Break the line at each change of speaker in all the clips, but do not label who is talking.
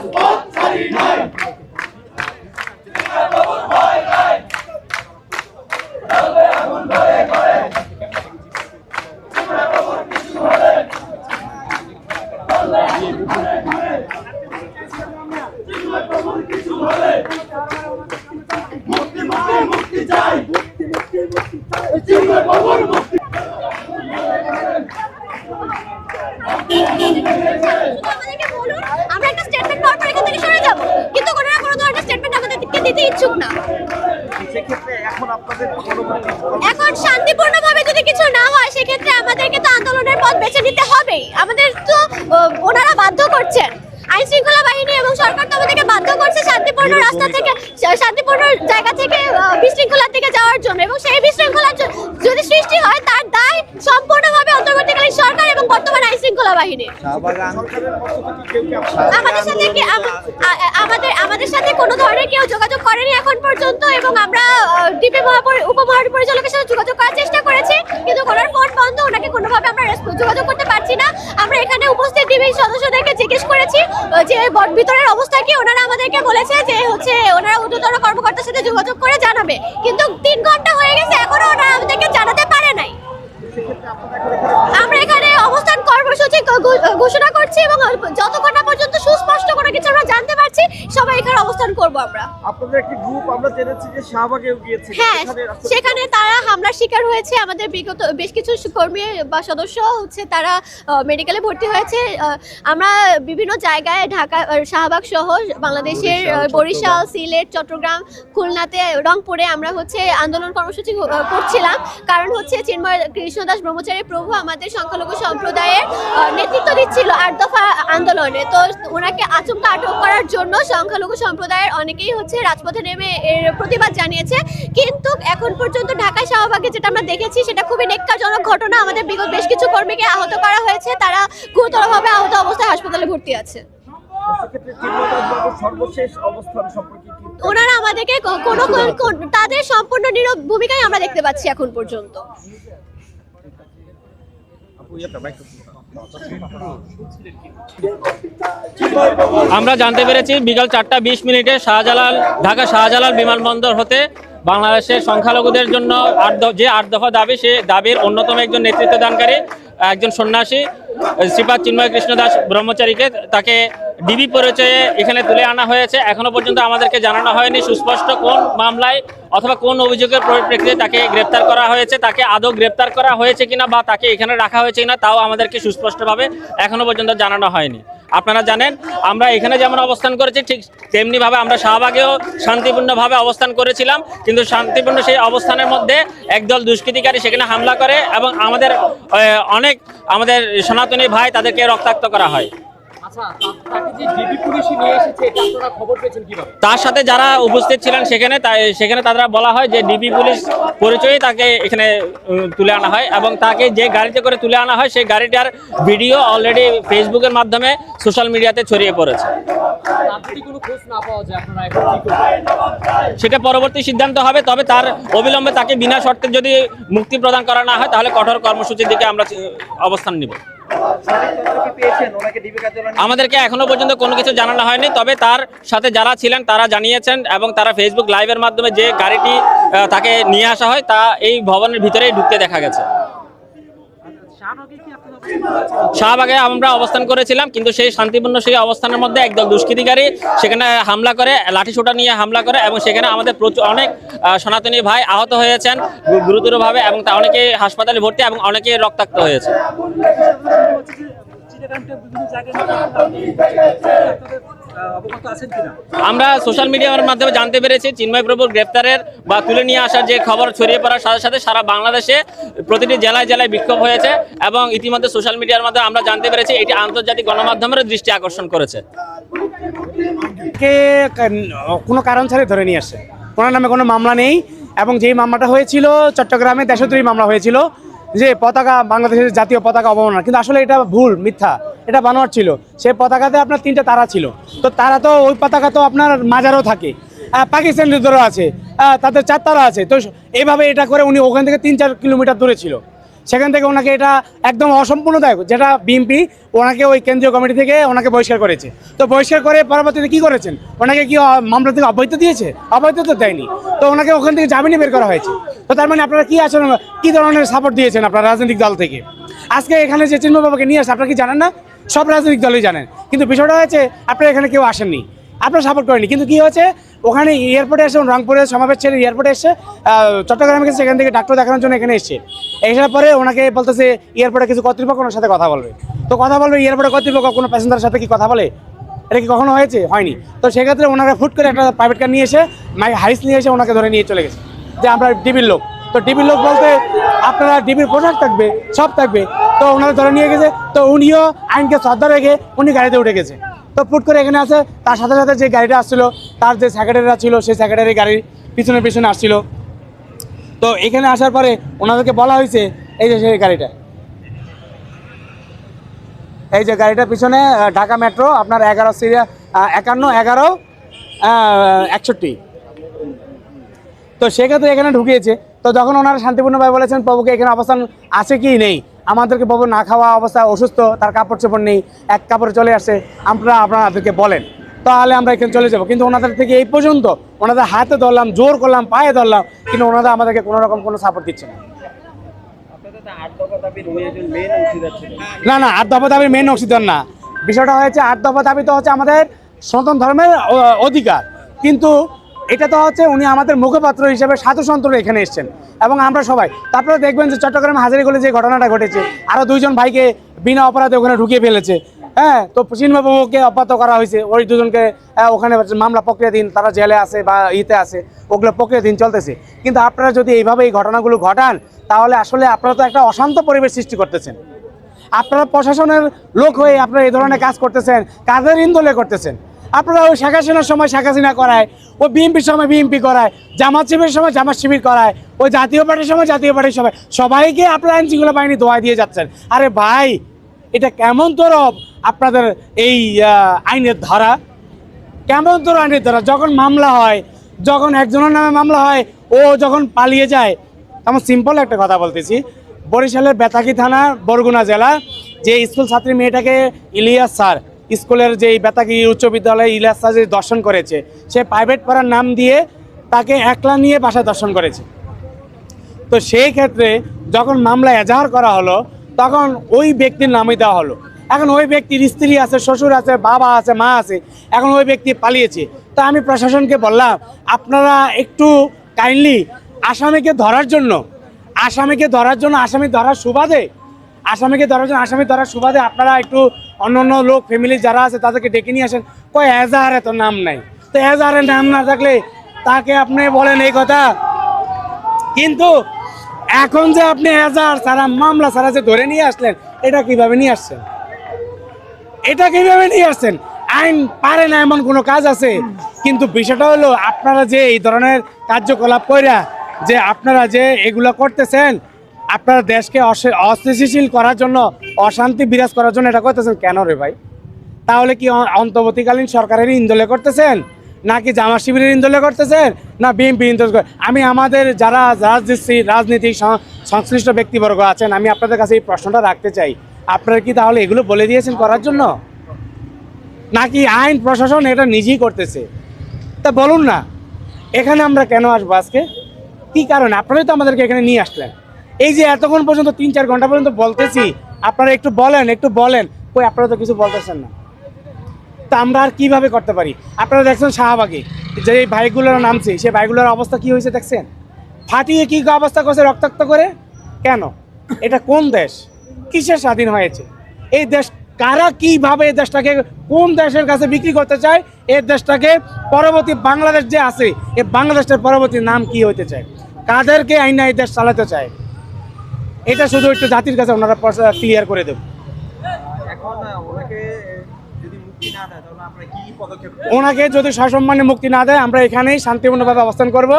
রাজপথ ছাড়ি নাই মুক্তি মানে মুক্তি চাই চিন্ময় বাবুর মুক্তি
আমাদেরকে বলুন, আমরা একটা স্টেটমেন্ট পাওয়ার পর এখান থেকে সরে যাব কিন্তু কোনো না কোনো ধরনের স্টেটমেন্ট আমাদেরকে দিতে ইচ্ছুক না
সেক্ষেত্রে এখন আপনাদের পরবর্তী
এখন শান্তিপূর্ণভাবে যদি কিছু না হয় সেক্ষেত্রে আমাদেরকে তো আন্দোলনের পথ বেছে হবেই আমাদের তো ওনারা বাধ্য করছেন। আইন শৃঙ্খলা বাহিনী এবং সরকার তো আমাদেরকে বাধ্য করছে শান্তিপূর্ণ রাস্তা থেকে শান্তিপূর্ণ জায়গা থেকে বিশৃঙ্খলার দিকে থেকে যাওয়ার জন্য। এবং সেই বিশৃঙ্খলা যদি সৃষ্টি হয় তার সম্পূর্ণভাবে অন্তর্বর্তীকালীন সরকার এবং বর্তমান আইন শৃঙ্খলা
আপনার
আমাদের সাথে আমাদের আমাদের সাথে কোনো ধরনের কেউ যোগাযোগ করেনি এখন পর্যন্ত এবং আমরা ডিপি উপমহাপরিচালকের সাথে যোগাযোগ করার চেষ্টা করেছি, কিন্তু ওনার ফোন বন্ধ, ওনাকে কোনোভাবে আমরা যোগাযোগ করতে পারছি না। আমরা এখানে উপস্থিত ডিবি সদস্যদেরকে জিজ্ঞেস করেছি যে ভিতরের অবস্থা কি? ওনারা আমাদেরকে বলেছে যে হচ্ছে ওনারা ঊর্ধ্বতন কর্মকর্তার সাথে যোগাযোগ করে জানাবে। কিন্তু তিন ঘণ্টা হয়ে গেছে, এখনও ওনারা আমাদেরকে আমরা এখানে অবস্থান কর্মসূচি ঘোষণা করছি এবং যতক্ষণ না পর্যন্ত সুস্পষ্ট কোনো কিছু আমরা জানতে পারছি সবাই এখানে অবস্থান করব আমরা।
আপনাদের একটি গ্রুপ আমরা জেনেছি যে শাহবাগেও গিয়েছে
হ্যাঁ
সেখানে
তারা হামলার শিকার হয়েছে। আমাদের বিগত বেশ কিছু কর্মী বা সদস্য হচ্ছে তারা মেডিকেলে ভর্তি হয়েছে। আমরা বিভিন্ন জায়গায় ঢাকা শাহবাগ সহ বাংলাদেশের বরিশাল সিলেট চট্টগ্রাম খুলনাতে রংপুরে আমরা হচ্ছে আন্দোলন কর্মসূচি করছিলাম। কারণ হচ্ছে চিন্ময় কৃষ্ণদাস ব্রহ্মচারী প্রভু আমাদের সংখ্যালঘু সম্প্রদায়ের নেতৃত্ব দিচ্ছিল আট দফা আন্দোলনে। তো ওনাকে আচমকা আটক করার জন্য সংখ্যালঘু সম্প্রদায়ের অনেকেই হচ্ছে রাজপথে নেমে এর প্রতিবাদ জানিয়েছে। কিন্তু এখন পর্যন্ত ঢাকায় শাহবাগে যেটা আমরা দেখেছি সেটা খুবই নেককারজনক ঘটনা। আমাদের বিগত বেশ কিছু কর্মীকে আহত করা হয়েছে। তারা গুরুতরভাবে আহত অবস্থায় হাসপাতালে ভর্তি আছে।
সর্বশেষ অবস্থান সম্পর্কে
ওনারা আমাদেরকে কোনো কোন- তাদের সম্পূর্ণ নীরব ভূমিকাই আমরা দেখতে পাচ্ছি এখন পর্যন্ত।
আপু ইয়েটা মাইক্রোফোন
আমরা জানতে পেরেছি বিকাল চারটা বিশ মিনিটে শাহজালাল, ঢাকা শাহজালাল বিমানবন্দর হতে বাংলাদেশের সংখ্যালঘুদের জন্য আট যে আট দফা দাবি, সে দাবির অন্যতম একজন নেতৃত্ব দানকারী একজন সন্ন্যাসী, শ্রীপাদ চিন্ময় কৃষ্ণ দাস ব্রহ্মচারীকে তাকে ডিবি পরিচয়ে এখানে তুলে আনা হয়েছে। এখনও পর্যন্ত আমাদেরকে জানানো হয়নি সুস্পষ্ট কোন মামলায় অথবা কোন অভিযোগের পরিপ্রেক্ষিতে তাকে গ্রেপ্তার করা হয়েছে, তাকে আদৌ গ্রেপ্তার করা হয়েছে কিনা বা তাকে এখানে রাখা হয়েছে কিনা তাও আমাদেরকে সুস্পষ্টভাবে এখনও পর্যন্ত জানানো হয়নি। আপনারা জানেন, আমরা এখানে যেমন অবস্থান করেছি, ঠিক তেমনিভাবে আমরা শাহবাগেও শান্তিপূর্ণভাবে অবস্থান করেছিলাম। কিন্তু শান্তিপূর্ণ সেই অবস্থানের মধ্যে একদল দুষ্কৃতিকারী সেখানে হামলা করে এবং আমাদের অনেক আমাদের সনাতনী ভাই তাদেরকে রক্তাক্ত করা হয়। তার সাথে যারা উপস্থিত ছিলেন সেখানে সেখানে তারা বলা হয় যে ডিবি পুলিশ পরিচয়ে তাকে এখানে তুলে আনা হয় এবং তাকে যে গাড়িতে করে তুলে আনা হয় সেই গাড়িটার ভিডিও অলরেডি ফেসবুকের মাধ্যমে সোশ্যাল মিডিয়াতে ছড়িয়ে পড়েছে। সেটা পরবর্তী সিদ্ধান্ত হবে তবে তার অবিলম্বে তাকে বিনা শর্তে যদি মুক্তি প্রদান করা না হয় তাহলে কঠোর কর্মসূচির দিকে আমরা অবস্থান নিব। আমাদেরকে এখনও পর্যন্ত কোনো কিছু জানানো হয়নি তবে তার সাথে যারা ছিলেন তারা জানিয়েছেন এবং তারা ফেসবুক লাইভের মাধ্যমে যে গাড়িটি তাকে নিয়ে আসা হয় তা এই ভবনের ভিতরেই ঢুকতে দেখা গেছে। শাহবাগে আমরা অবস্থান করেছিলাম, কিন্তু সেই শান্তিপূর্ণ সেই অবস্থানের মধ্যে একদল দুষ্কৃতিকারী সেখানে হামলা করে, লাঠিসোটা নিয়ে হামলা করে এবং সেখানে আমাদের প্রচুর, অনেক সনাতনী ভাই আহত হয়েছেন গুরুতরভাবে এবং তা অনেকে হাসপাতালে ভর্তি এবং অনেকে রক্তাক্ত হয়েছে। আমরা সোশ্যাল মিডিয়ার মাধ্যমে জানতে পেরেছি চিন্ময় প্রভুর গ্রেপ্তারের বা তুলে নিয়ে আসার যে খবর ছড়িয়ে পড়ার সাথে সাথে সারা বাংলাদেশে প্রতিটি জেলায় জেলায় বিক্ষোভ হয়েছে এবং ইতিমধ্যে সোশ্যাল মিডিয়ার মাধ্যমে আমরা জানতে পেরেছি এটি আন্তর্জাতিক গণমাধ্যমের দৃষ্টি আকর্ষণ করেছে।
কে কোনো কারণ ছাড়াই ধরে নিয়ে আসে। ওনার নামে কোনো মামলা নেই এবং যেই মামলাটা হয়েছিল চট্টগ্রামে দেশদ্রোহী মামলা হয়েছিল যে পতাকা বাংলাদেশের জাতীয় পতাকা অবমাননা। কিন্তু আসলে এটা ভুল মিথ্যা। এটা বানোয়ার ছিল। সেই পতাকাতে আপনার তিনটা তারা ছিল। তো তারা তো ওই পতাকা তো আপনার মাজারও থাকে। আহ, পাকিস্তানের আছে। তাদের চার তারা আছে। তো এইভাবে এটা করে উনি ওখান থেকে তিন চার কিলোমিটার দূরে ছিল। সেখান থেকে ওনাকে এটা একদম অসম্পূর্ণদায়ক যেটা বিএনপি ওনাকে ওই কেন্দ্রীয় কমিটি থেকে ওনাকে বহিষ্কার করেছে। তো বহিষ্কার করে পরবর্তীতে কি করেছেন? ওনাকে কি মামলা থেকে অবৈধ দিয়েছে? অবৈধ তো দেয়নি। তো ওনাকে ওখান থেকে জামিনে বের করা হয়েছে। তো তার মানে আপনারা কি আছেন কি ধরনের সাপোর্ট দিয়েছেন আপনার রাজনৈতিক দল থেকে? আজকে এখানে যে চিন্ময় বাবাকে নিয়ে আসে আপনারা কি জানেন না? সব রাজনৈতিক দলই জানেন। কিন্তু বিষয়টা হয়েছে, আপনারা এখানে কেউ আসেননি। আপনারা সাপোর্ট করেনি কিন্তু কি হয়েছে, ওখানে এয়ারপোর্টে এসে রংপুরে সমাবেশ ছেড়ে এয়ারপোর্টে এসে চট্টগ্রামে গেছে সেখান থেকে ডাক্তার দেখানোর জন্য এখানে এসছে। এসার পরে ওনাকে বলতেছে এয়ারপোর্টে কিছু কর্তৃপক্ষ ওনার সাথে কথা বলবে। তো কথা বলবে এয়ারপোর্টে কর্তৃপক্ষ কোনো প্যাসেঞ্জারের সাথে কি কথা বলে? এটা কি কখনো হয়েছে? হয়নি। তো সেক্ষেত্রে ওনারা ফুট করে একটা প্রাইভেট কার নিয়ে এসে মাই হাইস নিয়ে এসে ওনাকে ধরে নিয়ে চলে গেছে। যে আমরা ডিবির লোক। তো ডিবির লোক বলতে, আপনারা ডিবির পোশাক থাকবে, সব থাকবে। তো ওনারা ধরে নিয়ে গেছে, তো উনিও আইনকে শ্রদ্ধা রেখে উনি গাড়িতে উঠে গেছে। তো ফুট করে এখানে আছে তার সাথে সাথে যে গাড়িটা আসছিল, তার যে সেক্রেটারিরা ছিল, সেই সেক্রেটারি গাড়ির পিছনে পিছনে আসছিল। তো এখানে আসার পরে ওনাদেরকে বলা হয়েছে, এই যে সেই গাড়িটা। এই যে গাড়িটার পিছনে ঢাকা মেট্রো, আপনার এগারো সিরিয়া একান্ন, এগারো একষট্টি। তো সেক্ষেত্রে এখানে ঢুকিয়েছে। তো যখন ওনারা শান্তিপূর্ণভাবে বলেছেন, প্রভুকে এখানে অবস্থান আছে কি নেই আমাদেরকে প্রভু না খাওয়া অবস্থা অসুস্থ, তার কাপড় চোপড় নেই, এক কাপড়ে চলে আসছে আমরা, আপনাদেরকে বলেন। তাহলে আমরা এখানে চলে যাব। কিন্তু ওনাদের থেকে এই পর্যন্ত ওনাদের হাতে ধরলাম, জোর করলাম, পায়ে ধরলাম, কিন্তু ওনারা আমাদেরকে কোনো রকম কোনো সাপোর্ট দিচ্ছে না। না না আট দফা দাবির মেন অংশীদার না। বিষয়টা হয়েছে আট দফা দাবি তো হচ্ছে আমাদের সনাতন ধর্মের অধিকার। কিন্তু এটা তো হচ্ছে উনি আমাদের মুখপাত্র হিসেবে সাধু সন্তরা এখানে এসেছেন। এবং আমরা সবাই তারপরে দেখবেন যে চট্টগ্রামে হাজারিগুলো যে ঘটনাটা ঘটেছে আরও দুইজন ভাইকে বিনা অপরাধে ওখানে ঢুকিয়ে ফেলেছে। হ্যাঁ তো চিন্মবাবুকে অব্যাহত করা হয়েছে, ওই দুজনকে ওখানে মামলা প্রক্রিয়াধীন তারা জেলে আছে বা ইতে আছে, ওগুলো প্রক্রিয়াধীন চলতেছে। কিন্তু আপনারা যদি এইভাবে এই ঘটনাগুলো ঘটান, তাহলে আসলে আপনারা তো একটা অশান্ত পরিবেশ সৃষ্টি করতেছেন। আপনারা প্রশাসনের লোক হয়ে আপনারা এই ধরনের কাজ করতেছেন কাদের ইন্দোলে করতেছেন। আপনারা ওই শেখ হাসিনার সময় শেখ হাসিনা করায়, ওই বিএনপির সময় বিএনপি করায়, জামাত শিবিরের সময় জামাত শিবির করায়, ওই জাতীয় পার্টির সময় জাতীয় পার্টির সময় সবাইকে আপনারা আইন বাহিনী দোয়া দিয়ে যাচ্ছেন। আরে ভাই, এটা কেমন তরফ আপনাদের এই আইনের ধারা? কেমন তোর আইনের ধারা? যখন মামলা হয়, যখন একজনের নামে মামলা হয়, ও যখন পালিয়ে যায় আমার সিম্পল একটা কথা বলতেছি। বরিশালের বেতাকি থানা, বরগুনা জেলা, যে স্কুল ছাত্রী মেয়েটাকে ইলিয়াস স্যার স্কুলের যে বেতাকি উচ্চ বিদ্যালয়ে স্যার যে দর্শন করেছে, সে প্রাইভেট পড়ার নাম দিয়ে তাকে একলা নিয়ে বাসায় দর্শন করেছে। তো সেই ক্ষেত্রে যখন মামলা এজাহার করা হলো, তখন ওই ব্যক্তির নামই দেওয়া হলো। এখন ওই ব্যক্তির স্ত্রী আছে, শ্বশুর আছে, বাবা আছে, মা আছে, এখন ওই ব্যক্তি পালিয়েছে। তো আমি প্রশাসনকে বললাম, আপনারা একটু কাইন্ডলি আসামিকে ধরার জন্য, আসামিকে ধরার জন্য, আসামি ধরার সুবাদে, আসামিকে ধরার জন্য, আসামি ধরার সুবাদে আপনারা একটু অন্য অন্য লোক ফ্যামিলি যারা আছে, তাদেরকে ডেকে নিয়ে আসেন। কয়, এজাহারে তো নাম নাই। তো এজাহারের নাম না থাকলে তাকে আপনি বলেন এই কথা। কিন্তু এখন যে আপনি এজাহার সারা মামলা সারা যে ধরে নিয়ে আসলেন, এটা কীভাবে নিয়ে আসছেন? এটা কীভাবে নিয়ে আসছেন? আইন পারে না এমন কোনো কাজ আছে? কিন্তু বিষয়টা হলো, আপনারা যে এই ধরনের কার্যকলাপ কইরা যে আপনারা যে এগুলো করতেছেন আপনারা দেশকে অস- অস্থিতিশীল করার জন্য, অশান্তি বিরাজ করার জন্য এটা করতেছেন কেন রে ভাই? তাহলে কি অন্তর্বর্তীকালীন সরকারের ইন্দোলে করতেছেন? নাকি জামা শিবিরের ইন্দোলে করতেছেন? না বিএনপি ইন্দোলে আমি আমাদের যারা রাজনীতি রাজনীতি সংশ্লিষ্ট ব্যক্তিবর্গ আছেন, আমি আপনাদের কাছে এই প্রশ্নটা রাখতে চাই। আপনারা কি তাহলে এগুলো বলে দিয়েছেন করার জন্য? নাকি আইন প্রশাসন এটা নিজেই করতেছে? তা বলুন না। এখানে আমরা কেন আসব আজকে? কি কারণে? আপনারাই তো আমাদেরকে এখানে নিয়ে আসলেন। এই যে এতক্ষণ পর্যন্ত তিন চার ঘণ্টা পর্যন্ত বলতেছি, আপনারা একটু বলেন একটু বলেন। কই, আপনারা তো কিছু বলতেছেন না। তা আমরা আর কীভাবে করতে পারি? আপনারা দেখছেন শাহবাগে, যে এই বাইকগুলোর নামছে, সেই ভাইগুলোর অবস্থা কি হয়েছে দেখছেন? ফাটিয়ে কী অবস্থা করছে রক্তাক্ত করে? কেন? এটা কোন দেশ? কিসের স্বাধীন হয়েছে? এই দেশ কারা কীভাবে এই দেশটাকে কোন দেশের কাছে বিক্রি করতে চায়? এই দেশটাকে পরবর্তী বাংলাদেশ যে আছে এই বাংলাদেশের পরবর্তী নাম কি হইতে চায়? কাদেরকে আইনা এই দেশ চালাতে চায়? এটা শুধু একটু জাতির কাছে ওনারা ক্লিয়ার করে দেব।
ওনাকে যদি মুক্তি না দেয় তাহলে আপনারা কি পদক্ষেপ
ওনাকে যদি সসম্মানে মুক্তি না দেয় আমরা এখানেই শান্তিপূর্ণভাবে অবস্থান করব।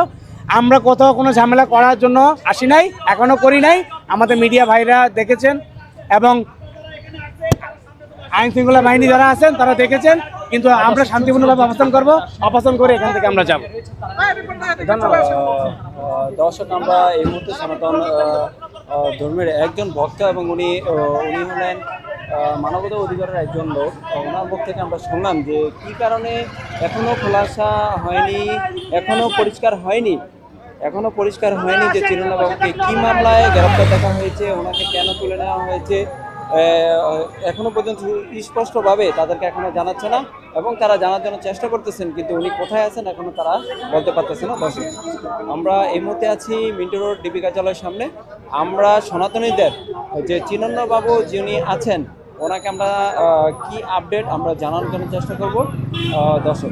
আমরা কোথাও কোনো ঝামেলা করার জন্য আসি নাই এখনও করি নাই। আমাদের মিডিয়া ভাইরা দেখেছেন এবং আইন শৃঙ্খলা বাহিনী যারা আছেন তারা দেখেছেন। কিন্তু আমরা শান্তিপূর্ণভাবে অবস্থান করব অবস্থান করে এখান থেকে আমরা যাব। ধন্যবাদ।
দর্শক আমরা এই মুহূর্তে সনাতন
ধর্মের একজন ভক্ত এবং উনি উনি হলেন মানবতা অধিকারের একজন লোক। ওনার মুখ থেকে আমরা শুনলাম যে কি কারণে এখনও খোলাসা হয়নি এখনও পরিষ্কার হয়নি এখনও পরিষ্কার হয়নি যে চিরুনাবাবুকে কী মামলায় গ্রেপ্তার দেখা হয়েছে, ওনাকে কেন তুলে নেওয়া হয়েছে আহ, এখনও পর্যন্ত স্পষ্টভাবে তাদেরকে এখনও জানাচ্ছে না এবং তারা জানার জন্য চেষ্টা করতেছেন কিন্তু উনি কোথায় আছেন এখনও তারা বলতে পারতেছে না। দর্শক আমরা এই মুহূর্তে আছি মিন্টু রোড ডিবি কার্যালয়ের সামনে। আমরা সনাতনীদের যে চিনন্নবাবু যিনি আছেন ওনাকে আমরা কি আপডেট আমরা জানানোর জন্য চেষ্টা করব? দর্শক